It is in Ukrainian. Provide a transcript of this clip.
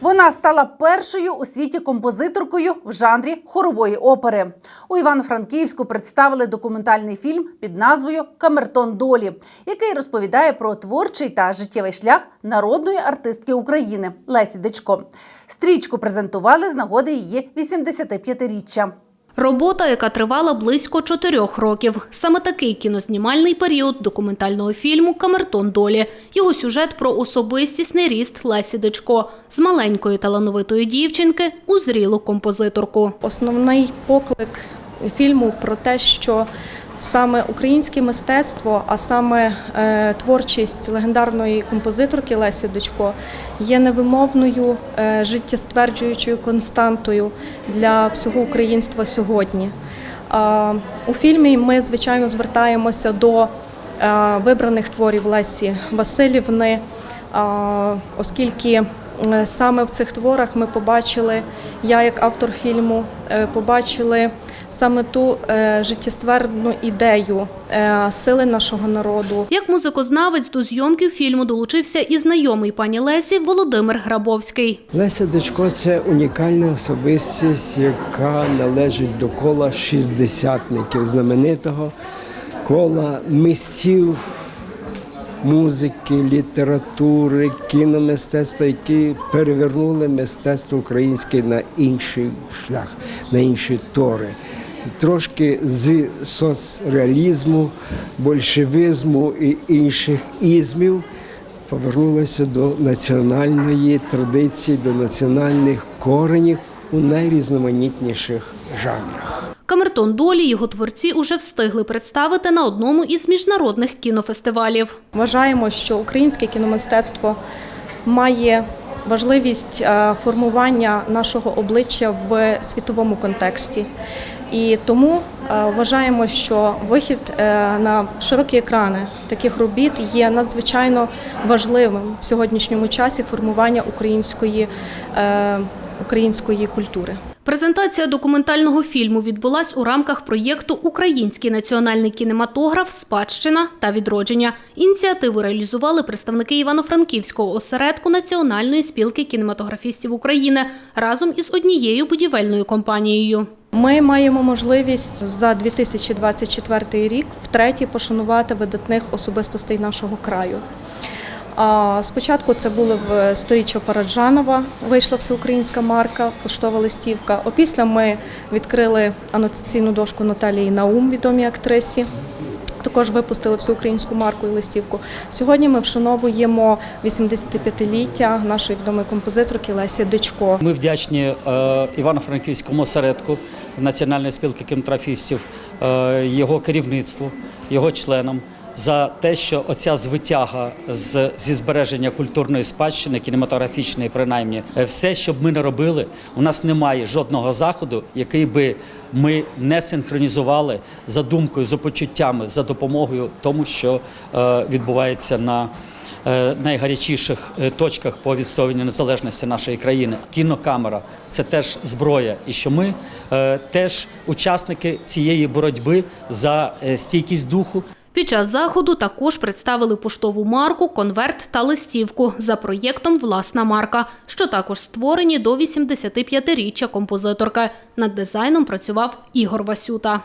Вона стала першою у світі композиторкою в жанрі хорової опери. У Івано-Франківську представили документальний фільм під назвою Камертон долі, який розповідає про творчий та життєвий шлях народної артистки України Лесі Дичко. Стрічку презентували з нагоди її 85-річчя. Робота, яка тривала близько чотирьох років. Саме такий кінознімальний період документального фільму Камертон долі. Його сюжет про особистісний ріст Лесі Дичко з маленької талановитої дівчинки у зрілу композиторку. Основний поклик фільму про те, що саме українське мистецтво, а саме е, творчість легендарної композиторки Лесі Дочко є невимовною е, життєстверджуючою константою для всього українства сьогодні. У фільмі ми, звичайно, звертаємося до е, вибраних творів Лесі Васильівни, оскільки саме в цих творах ми побачили, я як автор фільму, е, побачили саме ту е, життєствердну ідею е, сили нашого народу, Як музикознавець до зйомків фільму долучився і знайомий пані Лесі Володимир Грабовський. Леся Дочко це унікальна особистість, яка належить до кола шістдесятників, знаменитого кола мисців музики, літератури, кіномистецтва, які перевернули мистецтво українське на інший шлях, на інші тори. Трошки з соцреалізму, большевизму і інших ізмів повернулася до національної традиції, до національних коренів у найрізноманітніших жанрах. Камертон долі його творці уже встигли представити на одному із міжнародних кінофестивалів. Вважаємо, що українське кіномистецтво має важливість е, формування нашого обличчя в світовому контексті. І тому е, вважаємо, що вихід е, на широкі екрани таких робіт є надзвичайно важливим в сьогоднішньому часі формування української, української культури. Презентація документального фільму відбулась у рамках проєкту Український національний кінематограф, спадщина та відродження. Ініціативу реалізували представники Івано-Франківського осередку Національної спілки кінематографістів України разом із однією будівельною компанією. Ми маємо можливість за 2024 рік втретє пошанувати видатних особистостей нашого краю. А Спочатку це було в сторіччя Параджанова, вийшла всеукраїнська марка, поштова листівка. Опісля ми відкрили анотаційну дошку Наталії Наум, відомій актрисі. Також випустили всеукраїнську марку і листівку. Сьогодні ми вшановуємо 85-ліття нашої відомої композиторки Лесі Дичко. Ми вдячні е, Івано-Франківському осередку Національної спілки кінематографістів, е, його керівництву, його членам за те, що оця звитяга з, зі збереження культурної спадщини, кінематографічної, принаймні, е, все, що б ми не робили, у нас немає жодного заходу, який би ми не синхронізували за думкою, за почуттями, за допомогою тому, що е, відбувається на е, найгарячіших точках по відстоюванню незалежності нашої країни. Кінокамера це теж зброя, і що ми теж учасники цієї боротьби за стійкість духу. Під час заходу також представили поштову марку, конверт та листівку за проєктом Власна марка, що також створені до 85-річчя композиторки. Над дизайном працював Ігор Васюта.